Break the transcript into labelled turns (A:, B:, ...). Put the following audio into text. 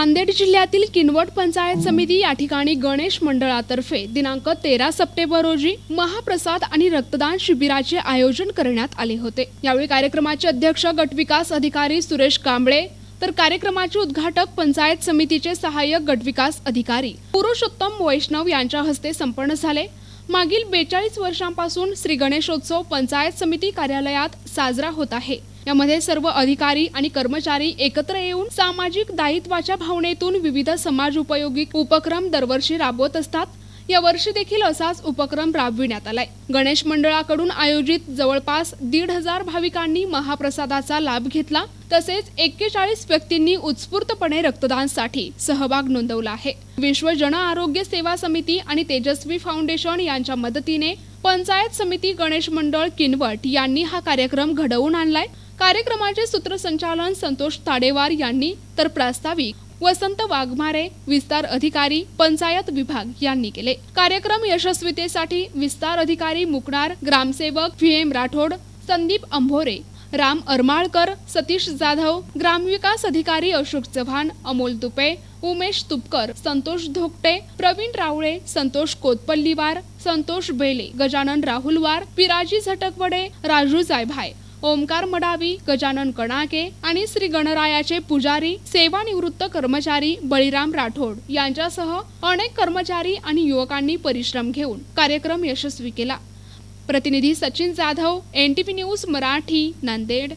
A: नांदेड जिल्ह्यातील किनवट पंचायत समिती या ठिकाणी गणेश मंडळातर्फे दिनांक तेरा सप्टेंबर रोजी महाप्रसाद आणि रक्तदान शिबिराचे आयोजन करण्यात आले होते. यावेळी कार्यक्रमाचे अध्यक्ष गटविकास अधिकारी सुरेश कांबळे तर कार्यक्रमाचे उद्घाटक पंचायत समितीचे सहाय्यक गटविकास अधिकारी पुरुषोत्तम वैष्णव यांच्या हस्ते संपन्न झाले. मागील बेचाळीस वर्षांपासून श्री गणेशोत्सव पंचायत समिती कार्यालयात साजरा होत आहे. यामध्ये सर्व अधिकारी आणि कर्मचारी एकत्र येऊन सामाजिक दायित्वाच्या भावनेतून विविध समाज उपयोगी उपक्रम दरवर्षी राबवत असतात. या वर्षी देखील असाच उपक्रम राबविण्यात आलाय. गणेश मंडळाकडून आयोजित जवळपास दीड हजार भाविकांनी महाप्रसादाचा लाभ घेतला. तसेच एक्केचाळीस व्यक्तींनी उत्स्फूर्तपणे रक्तदानसाठी सहभाग नोंदवला आहे. विश्व जन आरोग्य सेवा समिती आणि तेजस्वी फाउंडेशन यांच्या मदतीने पंचायत समिती गणेश मंडळ किनवट यांनी हा कार्यक्रम घडवून आणलाय. कार्यक्रमाचे सूत्रसंचालन संतोष ताडेवार यांनी. तर प्रास्ताविक वसंत वाघमारे विस्तार अधिकारी पंचायत विभाग यांनी केले. कार्यक्रम यशस्वीतेसाठी विस्तार अधिकारी मुकणार ग्रामसेवक व्ही. एम. राठोड संदीप अंभोरे राम अरमाळकर सतीश जाधव ग्रामविकास अधिकारी अशोक चव्हाण अमोल तुपे उमेश तुपकर संतोष धोकटे प्रवीण रावळे संतोष कोतपल्लीवार संतोष बेले गजानन राहुलवार पिराजी झटकवडे राजू जायभाय. ओमकार मडावी गजानन कणाके आणि श्री गणरायाचे पुजारी सेवानिवृत्त कर्मचारी बळीराम राठोड यांच्यासह अनेक कर्मचारी आणि युवकांनी परिश्रम घेऊन कार्यक्रम यशस्वी केला. प्रतिनिधी Sachin Jadhav N T V news Marathi Nanded.